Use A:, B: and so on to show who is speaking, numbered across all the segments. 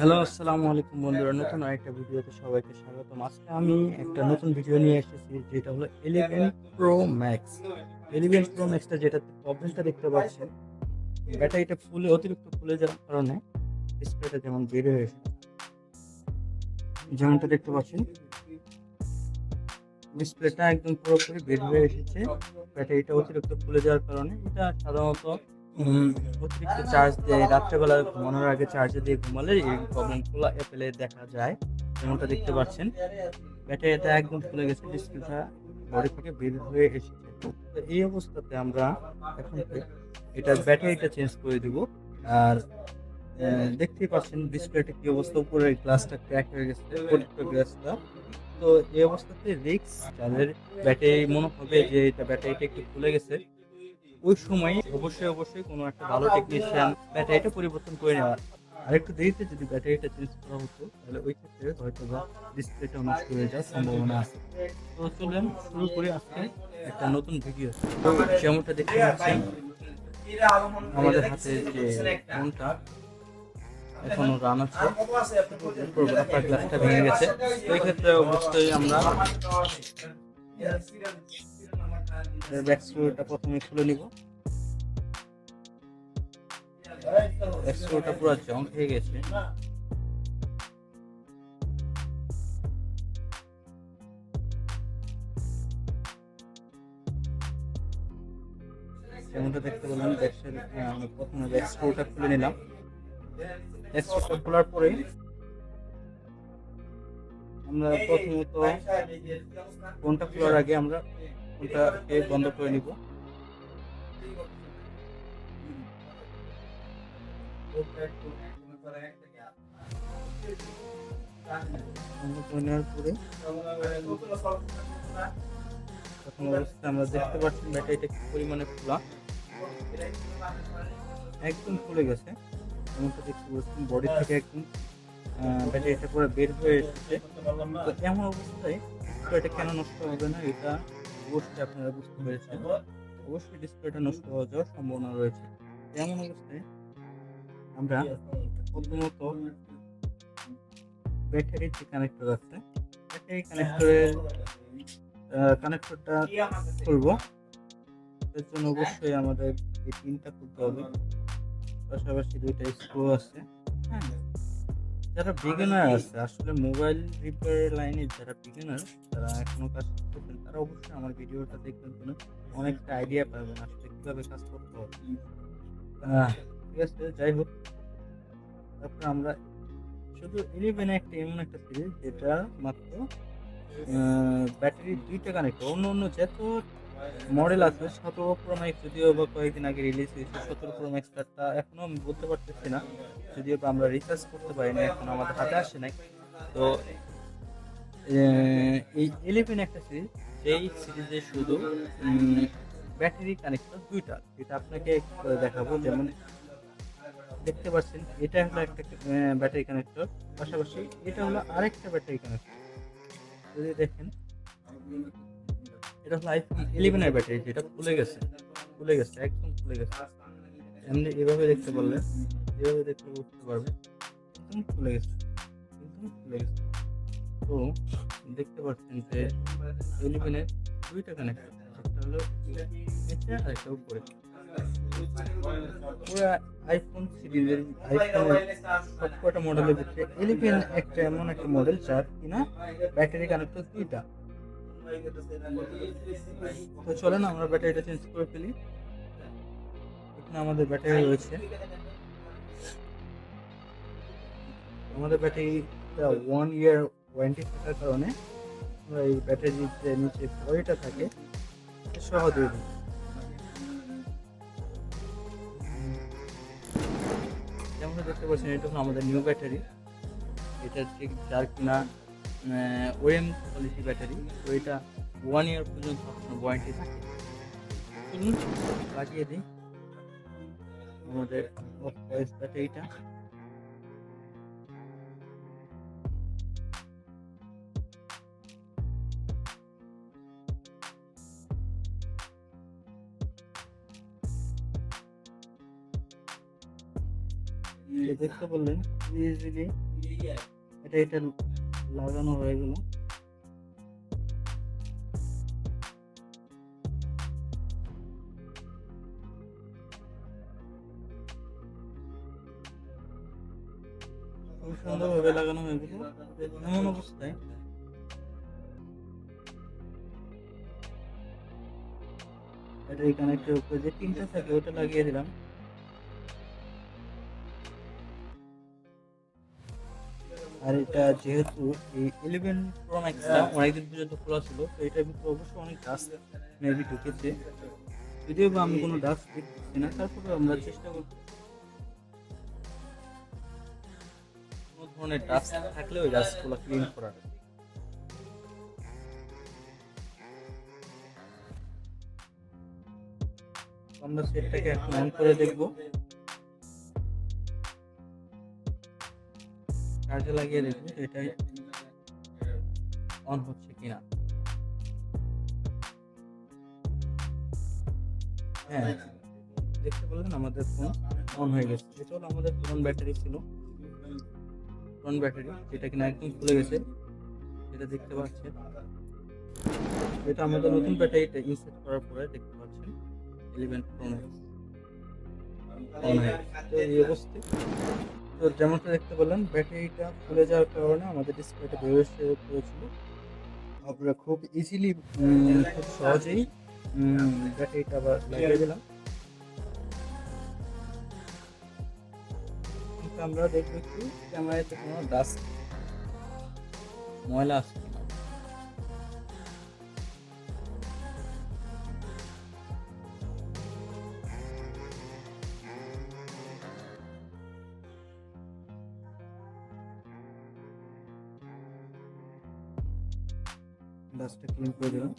A: Hello, আসসালামু আলাইকুম বন্ধুরা, নতুন আরেকটা ভিডিওতে সবাইকে স্বাগতম। আজকে আমি একটা নতুন ভিডিও নিয়ে এসেছি, যেটা হলো eleven pro max eleven pro ম্যাক্সটা যেটা প্রবলেমটা দেখতে পাচ্ছেন ব্যাটারিটা ফুলে অতিরিক্ত ফুলে যাওয়ার কারণে ডিসপ্লেটা যেমন বের হয়ে যেমনটা দেখতে পাচ্ছেন ডিসপ্লেটা একদম পুরোপুরি বের হয়ে এসেছে ব্যাটারিটা অতিরিক্ত ফুলে যাওয়ার কারণে। এটা সাধারণত অতিরিক্ত চার্জ দিয়ে রাত্রেবেলা ঘুমানোর আগে চার্জে দিয়ে ঘুমালে এই প্রবলেমগুলো অ্যাপেলে দেখা যায়। যেমনটা দেখতে পাচ্ছেন ব্যাটারিটা একদম ফুলে গেছে ডিসপ্লেটা বডি থেকে বের হয়ে এসেছে। তো এই অবস্থাতে আমরা এখন এটা ব্যাটারিটা চেঞ্জ করে দিব। আর দেখতেই পাচ্ছেন ডিসপ্লেটা কি অবস্থা, উপরে গ্লাসটা ক্র্যাক হয়ে গেছে গ্লাসটা তো এই অবস্থাতে রিক্স যাদের ব্যাটারি মনে হবে যে এটা ব্যাটারিটা একটু ফুলে গেছে ওই সময় অবশ্যই অবশ্যই কোনো একটা ভালো টেকনিশিয়ান ব্যাটারিটা পরিবর্তন করে নেওয়ার আর একটু দেরিতে যদি ব্যাটারিটা চেঞ্জ করা হতো, তাহলে ওই ক্ষেত্রে হয়তো বা ডিসপ্লেটা নষ্ট হয়ে যাওয়ার সম্ভাবনা আছে। তো চলুন, শুরু করি আজকে একটা নতুন ভিডিও যেমনটা দেখতে পাচ্ছেন, আমাদের হাতে যে ফোনটা এখনও রান আছে। আপনার গ্লাসটা ভেঙে গেছে। এই ক্ষেত্রে অবশ্যই আমরা ব্যাক স্ক্রুটা প্রথমে খুলে নিব। ব্যাক স্ক্রুটা পুরো জং হয়ে গেছে। যেমনটা দেখতে পেলাম প্রথমে ব্যাক স্ক্রুটা খুলে নিলাম। ব্যাক স্ক্রুটা খোলার পরে আমরা প্রথমত ফোনটা খোলার আগে আমরা ফোনটাকে বন্ধ করে নিব। করে নেওয়ার পরে আমরা দেখতে পাচ্ছি ব্যাটারিটা কি পরিমাণে খোলা। একদম খুলে গেছে। এমনটা দেখতে পাচ্ছেন বডি থেকে একদম ব্যাটারিটা পুরো বের হয়ে এসেছে। তো এমন অবস্থায় ডিসপ্লেটা কেন নষ্ট হবে না? এটা অবশ্যই আপনারা বুঝতে পেরেছেন। অবশ্যই ডিসপ্লেটা নষ্ট হয়ে যাওয়ার সম্ভাবনা রয়েছে। এমন অবস্থায় আমরা প্রথমত ব্যাটারির যে কানেক্টর আছে ব্যাটারি কানেক্টরের কানেক্টরটা খুলবো এর জন্য অবশ্যই আমাদের এই পিনটা খুলতে হবে। পাশাপাশি দুইটা স্ক্রু আছে। হ্যাঁ যারা বিগিনার আছে আসলে মোবাইল রিপেয়ার লাইনে যারা বিগিনার তারা এখনও কাজ করতেছেন তারা অবশ্যই আমার ভিডিওটা দেখবেন কোনো অনেকটা আইডিয়া পাবেন আসলে কীভাবে কাজ করতে হবে। ঠিক আছে, যাই হোক। তারপর আমরা শুধু ইলেভেন একটা এমন একটা সিরিজ যেটা মাত্র ব্যাটারি দুইটা কানেক্ট অন্য অন্য যত মডেল আছে, সতেরো প্রো ম্যাক্স যদিও বা কয়েকদিন আগে রিলিজ হয়েছে, সতেরো প্রো ম্যাক্সটা এখনও আমি বলতে পারতেছি না। যদিও বা আমরা রিচার্জ করতে পারি না এখন আমাদের হাতে আসে নাই। তো এই ইলেভেন একটা সিরিজ সেই সিরিজে শুধু ব্যাটারি কানেক্টর দুইটা, যেটা আপনাকে দেখাবো। যেমন দেখতে পাচ্ছেন, এটা হলো একটা ব্যাটারি কানেক্টর। পাশাপাশি এটা হলো আরেকটা ব্যাটারি কানেক্টর। যদি দেখেন, এটা হলো আইফোন ইলেভেনের ব্যাটারি, যেটা খুলে গেছে খুলে গেছে, একদম খুলে গেছে। এমনি এভাবে দেখতে পারলে, এভাবে দেখতে বুঝতে পারবে একদম খুলে গেছে, একদম খুলে গেছে। তো দেখতে পাচ্ছেন যে ইলেভেনের দুইটা কানেক্টর একটা হলো এটা আর একটা উপরে। পুরো আইফোন সিরিজের আইফোনের সবকটা মডেলের ভিতরে ইলেভেন একটা এমন একটা মডেল যার কিনা ব্যাটারি কানেক্টর দুইটা। তো চলেন আমরা ব্যাটারিটা চেঞ্জ করে ফেলি। এখানে আমাদের ব্যাটারি রয়েছে। আমাদের ব্যাটারিটা ওয়ান ইয়ার ওয়ারেন্টি থাকার কারণে আমরা এই ব্যাটারির যে নিচে বডিটা থাকে, এটা সহ দিয়ে দিই। যেমন দেখতে পাচ্ছেন, এটা হলো আমাদের নিউ ব্যাটারি এটা ঠিক যার কিনা ওএম পলিসি ব্যাটারি তো এটা ওয়ান ইয়ার পর্যন্ত ওয়ারেন্টি থাকে লাগিয়ে দিই। আমাদের ব্যাটারিটা দেখতে বললেন ইজিলি এটা এটা লাগানো হয়ে গেল। খুব সুন্দরভাবে লাগানো হয়ে গেল। এমন অবস্থায় এই কানেক্টের উপরে যে তিনটা থাকে, ওটা লাগিয়ে দিলাম। আর এটা যেহেতু এই ইলেভেন প্রো ম্যাক্সটা অনেকদিন পর্যন্ত খোলা ছিল তো এটার ভিতরে অবশ্যই অনেক ডাস্ট মেবি ঢুকেছে। যদিও বা আমি কোনো ডাস্ট দেখতেছি না তারপরে আমরা চেষ্টা করব। কোনো ধরনের ডাস্ট থাকলে ওই ডাস্টগুলো ক্লিন করার। আমরা সেটটাকে এখন অন করে দেখব। চার্জে লাগিয়ে দেখব এটাই অন হচ্ছে কিনা। হ্যাঁ দেখতে পেলেন আমাদের ফোন অন হয়ে গেছে। এটা হলো আমাদের পুরন ব্যাটারি ছিল। পুরন ব্যাটারি যেটা কিনা একদম খুলে গেছে। যেটা দেখতে পাচ্ছেন। এটা আমাদের নতুন ব্যাটারিটা ইনসেট করার পরে দেখতে পাচ্ছেন। প্রো ম্যাক্স অন হয়ে। তো এই অবস্থায় তো যেমনটা দেখতে পেলেন, ব্যাটারিটা খুলে যাওয়ার কারণে আমাদের ডিসপ্লেটা বেরোয় করেছিল। আমরা খুব ইজিলি খুব সহজেই ব্যাটারিটা আবার লাগিয়ে দিলাম। আমরা দেখব একটু তো কোনো ডাস্ট ময়লা আছে ডাস্টটা ক্লিন করে দিলাম।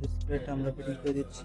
A: ডিসপ্লেটা আমরা ফিটিং করে দিচ্ছি।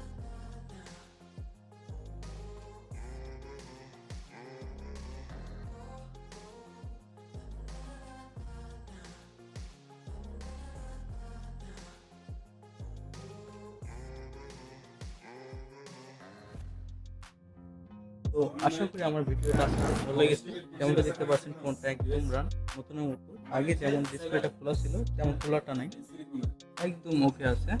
A: তো আশা করি আমার ভিডিওটা আপনাদের ভালো লেগেছে। যেমনটা দেখতে পাচ্ছেন ফোনটা একদম রান নতুনের মতো। আগে যেমন ডিসপ্লেটা খোলা ছিল, তেমন খোলাটা নাই। একদম ওকে আছে।